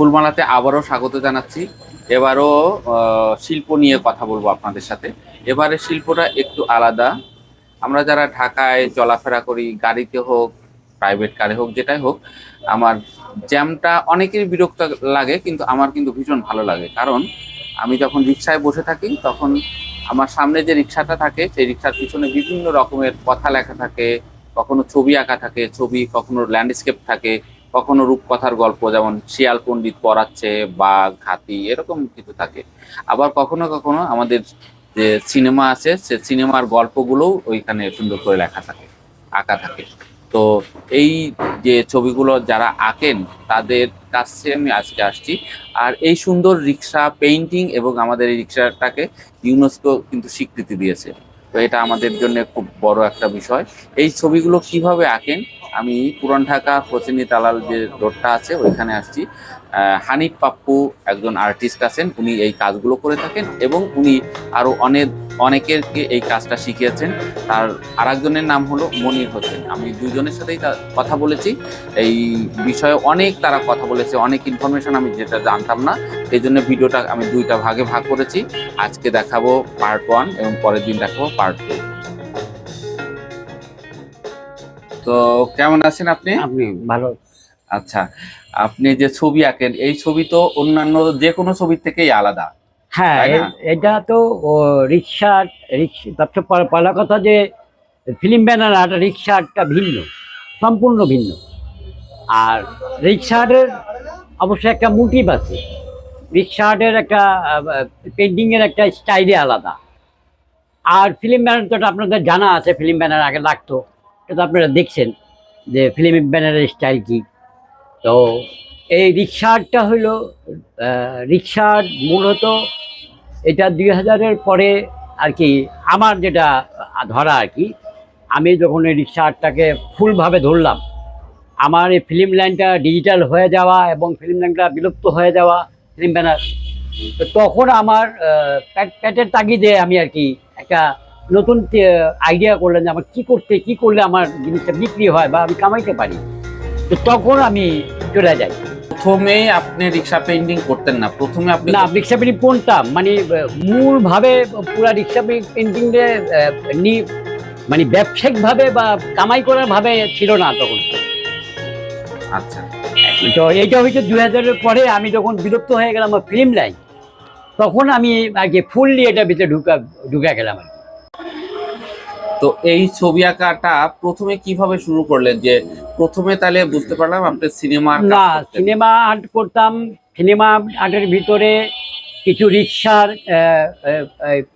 ফুলমালাতে আবারও স্বাগত জানাচ্ছি। এবারও শিল্প নিয়ে কথা বলব আপনাদের সাথে। এবারে শিল্পটা একটু আলাদা। আমরা যারা ঢাকায় চলাফেরা করি, গাড়িতে হোক প্রাইভেট কারে হোক, যেটাই হোক, আমার জ্যামটা অনেকেরই বিরক্ত লাগে, কিন্তু আমার কিন্তু ভীষণ ভালো লাগে। কারণ আমি যখন রিক্সায় বসে থাকি, তখন আমার সামনে যে রিক্সাটা থাকে, সেই রিক্সার পিছনে বিভিন্ন রকমের কথা লেখা থাকে, কখনো ছবি আঁকা থাকে, ছবি কখনো ল্যান্ডস্কেপ থাকে কখনো রূপকথার গল্প, যেমন শিয়াল পণ্ডিত পড়াচ্ছে, বাঘ, হাতি, এরকম কিছু থাকে। আবার কখনো কখনো আমাদের যে সিনেমা আছে, সে সিনেমার গল্পগুলোও ওইখানে সুন্দর করে লেখা থাকে, আঁকা থাকে। তো এই যে ছবিগুলো যারা আঁকেন, তাদের কাছে আমি আজকে আসছি। আর এই সুন্দর রিক্সা পেইন্টিং এবং আমাদের এই রিক্সাটাকে ইউনেস্কো কিন্তু স্বীকৃতি দিয়েছে। তো এটা আমাদের জন্য খুব বড় একটা বিষয়। এই ছবিগুলো কীভাবে আঁকেন আমি পুরান ঢাকা প্রচিনি দালাল যে রোডটা আছে, ওইখানে আসছি। হানিফ পাপ্পু একজন আর্টিস্ট আছেন, উনি এই কাজগুলো করে থাকেন এবং উনি আরও অনেক, অনেকেরকে এই কাজটা শিখিয়েছেন। তার আরেকজনের নাম হলো মনির হোসেন। আমি দুজনের সাথেই কথা বলেছি। এই বিষয়ে অনেক তারা কথা বলেছে, অনেক ইনফরমেশন আমি যেটা জানতাম না, এই জন্য ভিডিওটা আমি দুইটা ভাগে ভাগ করেছি। আজকে দেখাবো পার্ট ওয়ান এবং পরের দিন দেখাবো পার্ট টু তো কেমন আছেন আপনি? আপনি ভালো। আচ্ছা আপনি যে ছবি আঁকেন এই ছবি তো অন্যান্য যে কোনো ছবির থেকেই আলাদা। হ্যাঁ এটা তো রিক্সা রিক্সা পা- পালা কথা যে ফিল্ম ব্যানার আর রিক্সা আর্টটা ভিন্ন সম্পূর্ণ ভিন্ন। আর রিক্সা আর্টের অবশ্যই একটা মোটিভ আছে। রিক্সা আর্টের একটা পেন্টিংয়ের একটা স্টাইলে আলাদা। আর ফিল্ম ব্যানার তো আপনাদের জানা আছে ফিল্ম ব্যানার আগে লাগতো। এটা আপনারা দেখছেন যে ফিল্ম ব্যানারের স্টাইল কি। তো এই রিক্সা আর্টটা হলো রিক্সার মূলত এটা দুই হাজারের পরে আর কি আমার যেটা ধরা আর কি, আমি যখন এই রিক্সা আর্টটাকে ফুলভাবে ধরলাম, আমার এই ফিল্ম লাইনটা ডিজিটাল হয়ে যাওয়া এবং ফিল্ম লাইনটা বিলুপ্ত হয়ে যাওয়া ফিল্ম ব্যানার, তো তখন আমার প্যাট- প্যাটের তাগিদে আমি আর কি একটা নতুন আইডিয়া করলাম যে আমার কী করতে কি করলে আমার জিনিসটা বিক্রি হয় বা আমি কামাইতে পারি। তো তখন আমি চলে যাই। প্রথমে আপনি রিক্সা পেন্টিং করতেন না প্রথমে আপনি না রিক্সা পেন্টিং পড়তাম মানে মূলভাবে পুরা রিক্সা পেন্টিং নি মানে ব্যবসায়িকভাবে বা কামাই করার ভাবে ছিল না তখন। আচ্ছা। তো এইটা হচ্ছে দুই হাজারের পরে আমি যখন বিরক্ত হয়ে গেলাম আমার ফিল্ম লাইন তখন আমি আগে ফুললি এটা ভিতরে ঢুকা ঢুকা গেলাম আর। তো এই ছবি আঁকাটা প্রথমে কীভাবে শুরু করলেন? যে প্রথমে তাহলে বুঝতে পারলাম আপনি সিনেমা না সিনেমা আর্ট করতাম সিনেমা আর্টের ভিতরে কিছু রিক্সার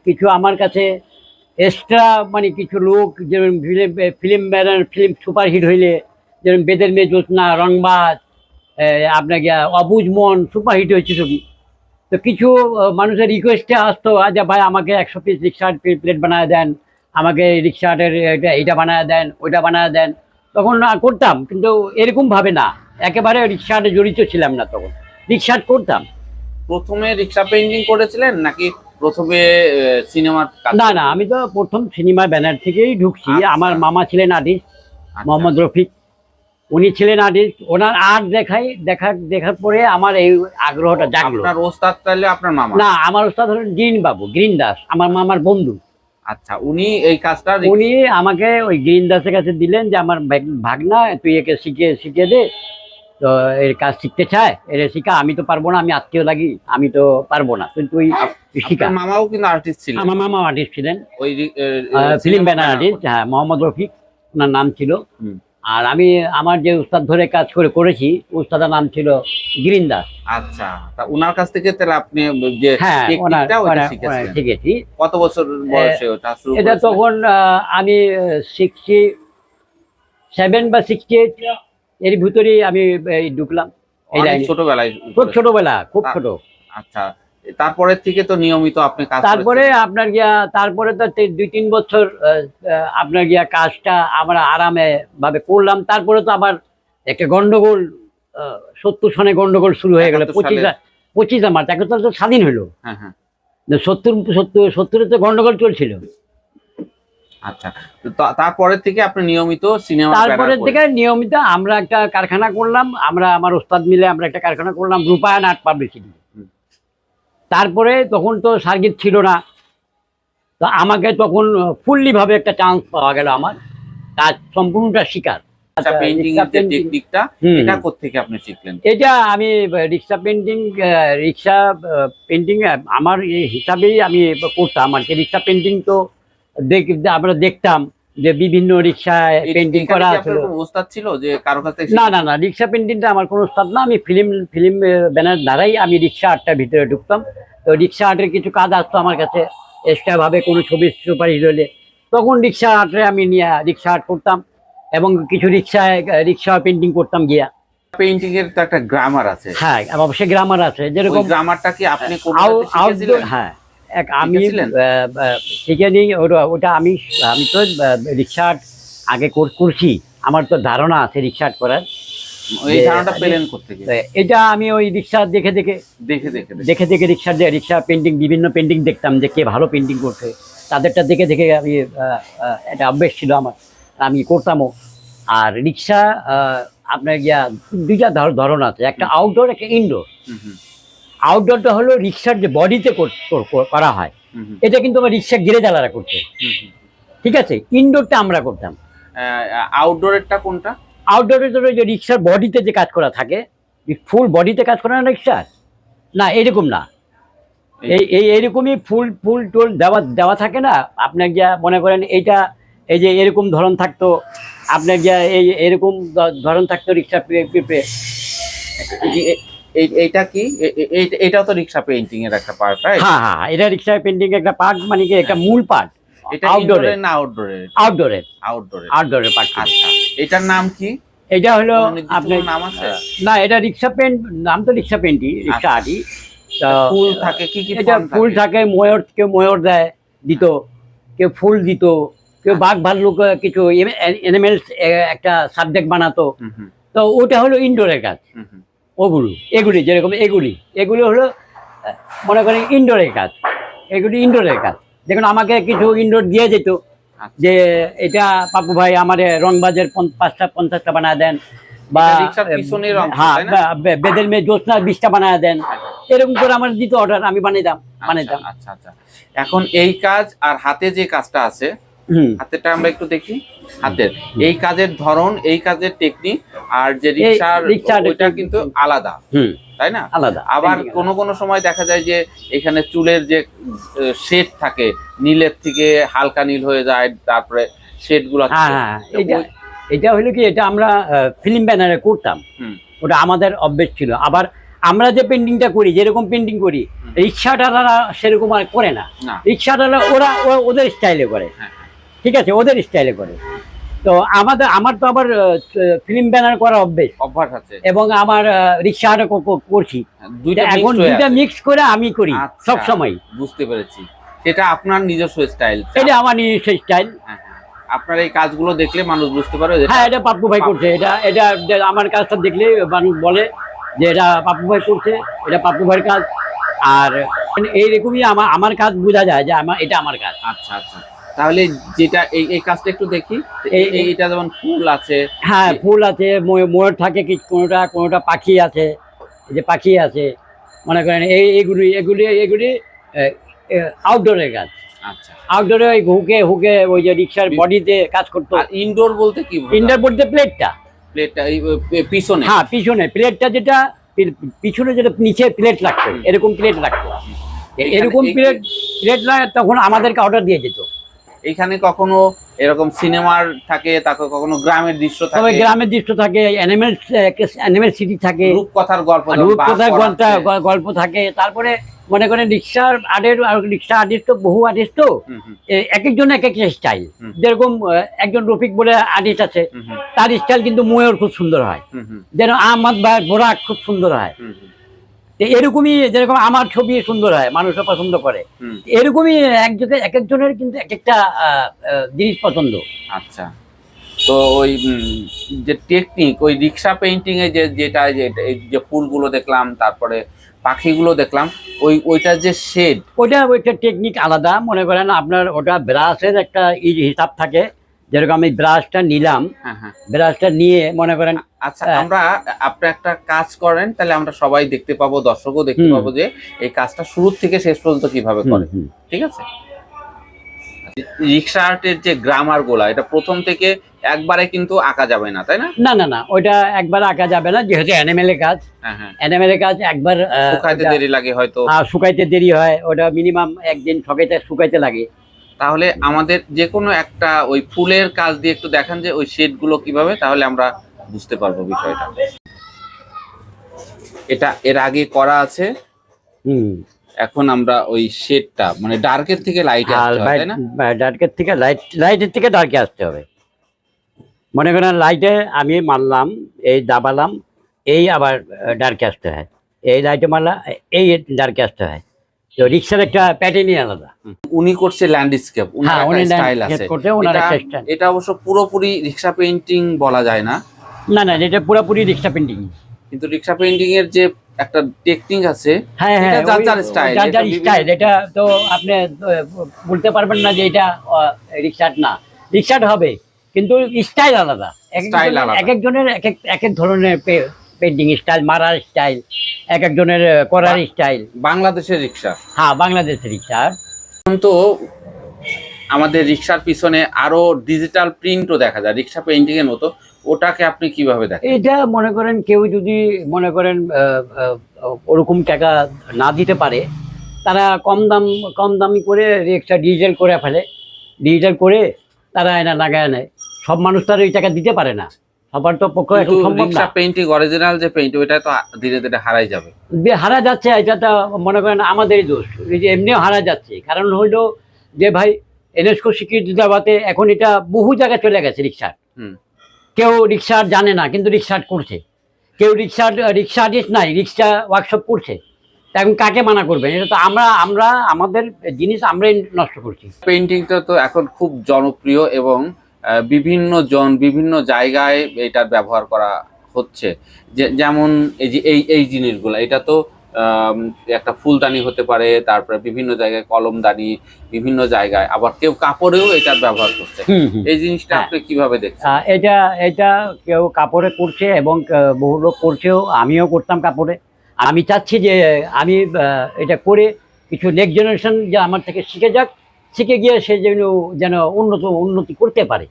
কিছু আমার কাছে এক্সট্রা মানে কিছু লোক যেমন film film banner film superhit হইলে যেমন বেদের মেয়ে জ্যোৎস্না রংবাজ আপনাকে অবুজ মন সুপারহিট হয়েছে ছবি। তো কিছু মানুষের রিকোয়েস্টে আসতো আচ্ছা ভাই আমাকে একশো পিস রিক্সা প্লেট বানায় দেন। আমাকে রিক্সা আর্টের এটা এইটা বানায় দেন ওইটা বানায় দেন। তখন না করতাম কিন্তু এরকম ভাবে না। একেবারে রিক্সা আর্টে জড়িত ছিলাম না তখন। রিক্সা আর্ট করতাম। প্রথমে রিক্সা পেইন্টিং করেছিলেন নাকি প্রথমে সিনেমার না না আমি তো প্রথম সিনেমা ব্যানার থেকেই ঢুকছি। আচ্ছা। আমার মামা ছিলেন আর্টিস্ট আচ্ছা, মোহাম্মদ রফিক। উনি ছিলেন আর্টিস্ট ওনার আর্ট দেখাই দেখা দেখার পরে আমার এই আগ্রহটা জাগলো। আপনার ওস্তাদ তাহলে আপনার মামা? না আমার ওস্তাদ হলেন গ্রিন বাবু গ্রিন দাস আমার মামার বন্ধু। আচ্ছা উনি এই কাজটা উনি আমাকে ওই গ্রিন দাসের কাছে দিলেন যে আমার ভাগ- ভাগনা তুই একে শিখে শিখে দে। তো এর কাজ শিখতে চায় এর শিখা আমি তো পারব না আমি আত্মীয় লাগি আমি তো পারব না তুই শিখা। মামাও কিন্তু আর্টিস্ট ছিলেন। আমার মামা আর্টিস্ট ছিলেন। ওই ফিল্ম ব্যানার আর্টিস্ট হ্যাঁ মোহাম্মদ রফিক ওনার নাম ছিল। আর আমি আমার যে উস্তাদ ধরে কাজ করে করেছি উস্তাদের নাম ছিল গ্রিন দাস আচ্ছা তা উনার কাছ থেকে তাহলে আপনি যে হ্যাঁ ওনার ওনার- ওনার শিখেছি। কত বছর বয়সে ওটা শুরু এটা তখন আমি সিক্সটি সেভেন বা সিক্সটি এইট এর ভিতরেই আমি এই ঢুকলাম। এই ছোটবেলায় খুব ছোটবেলা খুব ছোট। আচ্ছা তারপরের থেকে তো নিয়মিত আপনি কাজ তারপরে আপনার গিয়া তারপরে তো দুই তিন বছর আপনার গিয়া কাজটা আমরা আরামে ভাবে করলাম। তারপরে তো আবার একটা গন্ডগোল সত্তর সনে গন্ডগোল শুরু হয়ে গেল। 71 পঁচিশ। পঁচিশে মার্চ এখন তো স্বাধীন হলো। হ্যাঁ হ্যাঁ। সত্তর সত্তর সত্তরে তো গন্ডগোল চলছিল। আচ্ছা তো তা- তারপরের থেকে আপনি নিয়মিত সিনেমা তারপরে থেকে নিয়মিত আমরা একটা কারখানা করলাম। আমরা আমার ওস্তাদ মিলে আমরা একটা কারখানা করলাম রূপায়ণ আর্ট পাবলিসিটি। তারপরে তখন তো সার্গিত ছিল না। তো আমাকে তখন ফুললি ভাবে একটা চান্স পাওয়া গেল আমার। কাজ সম্পূর্ণটা শিকার টেকনিকটা হুম। এটা কোত্থেকে আপনি শিখলেন? এটা আমি রিক্সা পেন্টিং রিক্সা পেন্টিং আমার এই হিসাবেই আমি করতাম। আর কি রিক্সা পেন্টিং তো দেখ আমরা দেখতাম। যে বিভিন্ন রিক্সায় পেন্টিং করা আছে। ওস্তাদ ছিল যে কারও কাছ না না না রিক্সা পেন্টিংটা আমার কোনো স্টাফ না। আমি ফিল্ম ফিল্ম ব্যানার দ্বারাই আমি রিক্সা আর্টটার ভিতরে ঢুকতাম। তো রিক্সা আর্টের কিছু কাজ আসতো আমার কাছে এক্সট্রা ভাবে কোনো ছবি সুপারিশ হলে। তখন রিক্সা আর্টে আমি নিয়ে রিক্সা আর্ট করতাম এবং কিছু রিক্সায় রিক্সা পেন্টিং করতাম গিয়া। পেইন্টিং এর তো একটা গ্রামার আছে। হ্যাঁ সে গ্রামার আছে। যেরকম গ্রামারটা কি আপনি হ্যাঁ। এক আমি নিই ওটা আমি আমি তো রিক্সা আগে করছি। আমার তো ধারণা আছে রিক্সা করার। এটা আমি ওই রিক্সা দেখে দেখে দেখে দেখে দেখে। দেখে দেখে রিক্সা পেন্টিং বিভিন্ন পেন্টিং দেখতাম যে কে ভালো পেন্টিং করছে। তাদেরটা দেখে দেখে আমি এটা অভ্যেস ছিল আমার। আমি করতামও। আর রিক্সা আপনার গিয়া দুইটা ধর- ধরন আছে। একটা আউটডোর একটা ইনডোর আউটডোরটা হলো রিক্সার যে বডিতে করা হয়। এটা কিন্তু আমার রিক্সা গিরে জ্বালারা করতো। ঠিক আছে? ইনডোরটা আমরা করতাম। আউটডোরেরটা কোনটা? আউটডোরের ওই যে রিক্সার বডিতে যে কাজ করা থাকে ফুল বডিতে কাজ করে না রিক্সার না এরকম না। এই এই এরকমই ফুল ফুল টুল দেওয়া দেওয়া থাকে না? আপনার যা মনে করেন এইটা এই যে এরকম ধরন থাকতো আপনার যা এই এরকম ধরন থাকতো রিক্সা এই- এইটা কি? এটাও তো রিক্সা পেইন্টিং এর একটা পার্ট রাইট হ্যাঁ হ্যাঁ হ্যাঁ, এটা রিক্সা পেন্টিং একটা পার্ট মানে কি একটা মূল পার্ট এটা outdoor না আউটডোরে আউটডোরে আউটডোরে পার্ট আচ্ছা এটার নাম কি? এটা হলো আপনার নাম আছে? না এটা রিক্সা পেন্ট নাম তো রিক্সা রিক্সা আচ্ছা। ফুল থাকে কি কি এটা ফুল থাকে? ময়ূর কেউ ময়ূর দেয় দিত। কেউ ফুল দিত। কেউ বাঘ ভাল্লুক কিছু এনিমেলস একটা সাবজেক্ট বানাতো। তো ওটা হলো ইনডোরের কাজ। ওগুলো এগুলি যেরকম এগুলি। এগুলো হলো মনে করেন ইনডোরের কাজ। এগুলি ইনডোরের কাজ। দেখুন আমাকে কিছু ইনডোর দিয়ে যেত আচ্ছা। যে এটা পাপু ভাই আমার রংবাজের পাঁচটা পঞ্চাশটা বানায় দেন বা হ্যাঁ বেদের মেয়ে জ্যোৎস্না বিশটা বানায় দেন। এরকম করে আমার দিত অর্ডার আমি বানিয়ে দাম বানিয়ে দাম। আচ্ছা আচ্ছা। এখন এই কাজ আর হাতে যে কাজটা আছে হাতেরটা আমরা একটু দেখি। হাতের। এই কাজের ধরন এই কাজের টেকনিক আর যে রিক্সার ওইটা কিন্তু আলাদা। হুম। তাই না? আলাদা। আবার কোনো কোনো সময় দেখা যায় যে এখানে চুলের যে শেড থাকে নীলের থেকে হালকা নীল হয়ে যায় তারপরে শেডগুলো হ্যাঁ হ্যাঁ এটা এটা হলো কি এটা আমরা ফিল্ম ব্যানারে করতাম। হুম। ওটা আমাদের অভ্যেস ছিল। আবার আমরা যে পেন্টিংটা করি যেরকম পেন্টিং করি রিক্সাটারা সেরকম আর করে না। রিক্সাটারা ওরা ওরা ওদের স্টাইলে করে। হ্যাঁ, ঠিক আছে ওদের স্টাইলে করে। তো আমাদের আমার তো আবার ফিল্ম ব্যানার করা অভ্যেস। অভ্যাস আছে। এবং আমার রিক্সাটা করছি। দুইটা এখন দুইটা মিক্স করে আমি করি আচ্ছা, সব সময়। বুঝতে পেরেছি। এটা আপনার নিজস্ব স্টাইল এটা আমার নিজস্ব স্টাইল আপনার এই কাজগুলো দেখলে মানুষ বুঝতে পারে হ্যাঁ এটা পাপ্পু ভাই করছে। এটা এটা আমার কাজটা দেখলে মানুষ বলে যে এটা পাপ্পু ভাই করছে এটা পাপ্পু ভাইয়ের কাজ। আর এইরকমই আমার আমার কাজ বোঝা যায় যে আমার এটা আমার কাজ। আচ্ছা আচ্ছা। তাহলে যেটা এই এই কাজটা একটু দেখি। এই- এই যেমন ফুল আছে। হ্যাঁ ফুল আছে ময়- ময়ূর থাকে কি কোনোটা কোনোটা পাখি আছে যে পাখি আছে মনে করেন এই এগুলি এগুলি এগুলি আউটডোরের কাজ আচ্ছা। আউটডোরে ওই হুকে হুকে ওই যে রিক্সার বডিতে কাজ করতো। ইনডোর বলতে কি ইনডোর বলতে প্লেটটা প্লেটটা পিছনে। হ্যাঁ পিছনে। প্লেটটা যেটা পিছনে যেটা নিচে প্লেট লাগতো এরকম প্লেট লাগতো। এরকম প্লেট প্লেট লাগে তখন আমাদেরকে অর্ডার দিয়ে যেত এখানে কখনো এরকম সিনেমার থাকে তারপর কখনো গ্রামের দৃশ্য তবে থাকে? গ্রামের দৃশ্য থাকে অ্যানিমেল অ্যানিমেল সিটি থাকে। রূপকথার গল্প রূপকথার বাঘ গল্পটা পড়াচ্ছে। গ- গল্প থাকে। তারপরে মনে করেন রিক্সার আর্টের আর রিক্সা আর্টিস্ট তো বহু আর্টিস্ট তো এক একজন এক এক স্টাইল যেরকম একজন রফিক বলে আর্টিস্ট আছে তার স্টাইল কিন্তু ময়ূর খুব সুন্দর হয়। যেন আহমদ ভাইয়ের বোরাক খুব সুন্দর হয়। এরকমই যেরকম আমার ছবি সুন্দর হয় মানুষও পছন্দ করে। এরকমই একজনের এক একজনের কিন্তু এক একটা জিনিস পছন্দ। আচ্ছা। তো ওই যে টেকনিক ওই রিক্সা পেইন্টিং এ যে যেটা যে ফুলগুলো দেখলাম তারপরে পাখিগুলো দেখলাম ওই ওইটার যে শেড ওইটা ওইটা টেকনিক আলাদা। মনে করেন আপনার ওটা ব্রাশের একটা ই- হিসাব থাকে। যেরকম আমি ব্রাশটা নিলাম হ্যাঁ হ্যাঁ। ব্রাশটা নিয়ে মনে করেন আচ্ছা হ্যাঁ। আমরা আপনি একটা কাজ করেন তাহলে আমরা সবাই দেখতে পাবো দর্শকও দেখতে পাবো যে এই কাজটা শুরু থেকে শেষ পর্যন্ত কীভাবে করে। ঠিক আছে? রিক্সা আর্টের যে গ্রামারগুলা এটা প্রথম থেকে একবারে কিন্তু আঁকা যাবে না তাই না? না না না ওইটা একবার আঁকা যাবে না যেহেতু অ্যানিমেলের কাজ। হ্যাঁ হ্যাঁ। অ্যানিমেলের কাজ একবার শুকাইতে দেরি লাগে হয়তো। শুকাইতে দেরি হয় ওটা মিনিমাম একদিন শুকাইতে লাগে। তাহলে আমাদের যে কোনো একটা ওই ফুলের কাজ দিয়ে একটু দেখান যে ওই শেডগুলো কীভাবে তাহলে আমরা বুঝতে পারব বিষয়টা। এটা এর আগে করা আছে। হুম। এখন আমরা ওই শেডটা মানে ডার্কের থেকে লাইট আসতে তাই না? ডার্কের থেকে লাইট লাইটের থেকে ডার্কে আসতে হবে। মনে করেন লাইটে আমি মারলাম এই দাবালাম এই আবার ডার্কে আসতে হয়। এই লাইটে মারলাম এই ডার্কে আসতে হয়। তো রিক্সার একটা প্যাটার্নই আলাদা। উনি করছে ল্যান্ডস্কেপ উনার একটা স্টাইল আছে। এটা- অবশ্য পুরোপুরি রিক্সা পেইন্টিং বলা যায় না। না না এটা পুরোপুরি রিক্সা পেন্টিং কিন্তু রিক্সা পেইন্টিং এর যে একটা টেকনিক আছে হ্যাঁ হ্যাঁ এটা যার যার style, যার যার স্টাইল এটা তো আপনি বলতে পারবেন না যে এটা রিক্সাট না। রিক্সাট হবে কিন্তু স্টাইল আলাদা। এক একজনের- আলাদা। এক একজনের এক এক এক এক ধরনের পেন্টিং স্টাইল মারার স্টাইল এক একজনের করার স্টাইল বাংলাদেশের রিক্সা। হ্যাঁ বাংলাদেশের রিক্সা। তো আমাদের রিক্সার পিছনে আরও ডিজিটাল প্রিন্টও দেখা যায় রিক্সা পেইন্টিং এর মতো। ওটাকে আপনি কীভাবে দেখেন? এটা মনে করেন কেউ যদি মনে করেন ওরকম টাকা না দিতে পারে তারা কম দাম কম দামি করে রিক্সা ডিজিটাল করে ফেলে। ডিজিটাল করে তারা এনা লাগায় নেয়। সব মানুষ তার ওই টাকা দিতে পারে না। সবার তো পক্ষে এখন সম্ভব না। পেইন্টিং অরিজিনাল যে পেইন্ট ওইটা তো ধীরে ধীরে হারাই যাবে। হারা যাচ্ছে এটা তো মনে করেন আমাদেরই দোষ। এই যে এমনিও হারা যাচ্ছে। কারণ হইল যে ভাই এনএসকো স্বীকৃতি দেওয়াতে এখন এটা বহু জায়গায় চলে গেছে রিক্সার। কেউ রিক্সার জানে না কিন্তু রিক্সার করছে। কেউ রিক্সার রিক্সা আর্টিস্ট নাই রিক্সা ওয়ার্কশপ করছে। এখন কাকে মানা করবেন? এটা তো আমরা আমরা আমাদের জিনিস আমরাই নষ্ট করছি। পেইন্টিংটা তো এখন খুব জনপ্রিয় এবং বিভিন্ন জন বিভিন্ন জায়গায় এটার ব্যবহার করা হচ্ছে। যে যেমন এই যে এই এই জিনিসগুলো এটা তো একটা ফুলদানি হতে পারে তারপরে বিভিন্ন জায়গায় কলমদানি বিভিন্ন জায়গায় আবার কেউ কাপড়েও এটার ব্যবহার করছে। এই জিনিসটা হ্যাঁ। আপনি কীভাবে দেখছেন? এটা এটা কেউ কাপড়ে করছে এবং বহু লোক করছেও আমিও করতাম কাপড়ে। আমি চাচ্ছি যে আমি আহ, এটা করে কিছু নেক্সট জেনারেশন যে আমার থেকে শিখে যাক। শিখে গিয়ে সে যেন যেন উন্নত উন্নতি করতে পারে।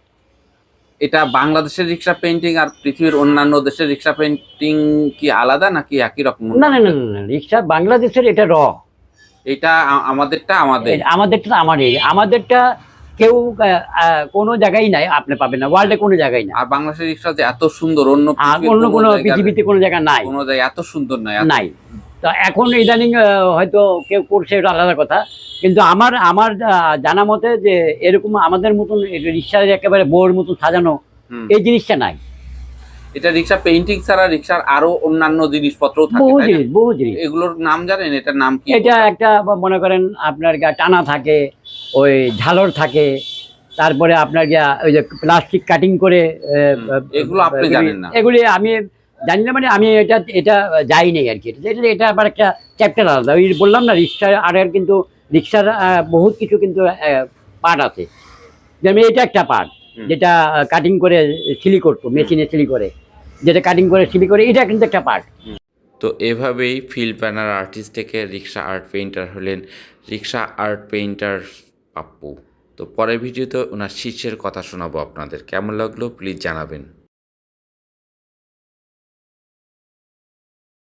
এটা বাংলাদেশের রিক্সা পেইন্টিং আর পৃথিবীর অন্যান্য দেশের রিক্সা পেন্টিং কি আলাদা নাকি একই রকম? না না না না, রিক্সা বাংলাদেশের এটা র। এটা আমাদেরটা আমাদের। আমাদেরটা আমারই। আমাদেরটা কেউ কোনো জায়গায় নাই আপনি পাবেন না। ওয়ার্ল্ডে কোনো জায়গায় নাই। আর বাংলাদেশের রিক্সা যে এত সুন্দর অন্য অন্য কোনো পৃথিবীতে কোনো জায়গায় নাই। কোনো জায়গায় এত সুন্দর নয় নাই। তো এখন ইদানিং হয়তো কেউ করছে এটা আলাদা কথা। কিন্তু আমার আমার জানা মতে যে এরকম আমাদের মতন রিক্সার একেবারে বউর মতন সাজানো এই জিনিসটা নাই। এটা রিক্সা পেইন্টিং ছাড়া রিক্সার আরও অন্যান্য জিনিসপত্র থাকে বহু জিনিস বহু জিনিস। এগুলোর নাম জানেন? এটার নাম কি? এটা একটা মনে করেন আপনার গা টানা থাকে ওই ঝালর থাকে তারপরে আপনার গিয়া ওই যে প্লাস্টিক কাটিং করে এগুলো আপনি জানেন না। এগুলি আমি জানি না মানে আমি এটা এটা যাই নাই আর কি। এটা এটা আবার একটা চ্যাপ্টার আলাদা। ওই বললাম না রিক্সা আর কিন্তু রিক্সার বহুত কিছু কিন্তু পার্ট আছে। যেমন এটা একটা পার্ট যেটা কাটিং করে সিলি করতো মেশিনে সিলি করে যেটা কাটিং করে সিলি করে এটা কিন্তু একটা পার্ট তো এভাবেই ফিল প্যানার আর্টিস্ট থেকে রিক্সা আর্ট পেইন্টার হলেন রিক্সা আর্ট পেইন্টার পাপ্পু। তো পরের ভিডিওতে ওনার শিষ্যের কথা শোনাবো আপনাদের। কেমন লাগল প্লিজ জানাবেন।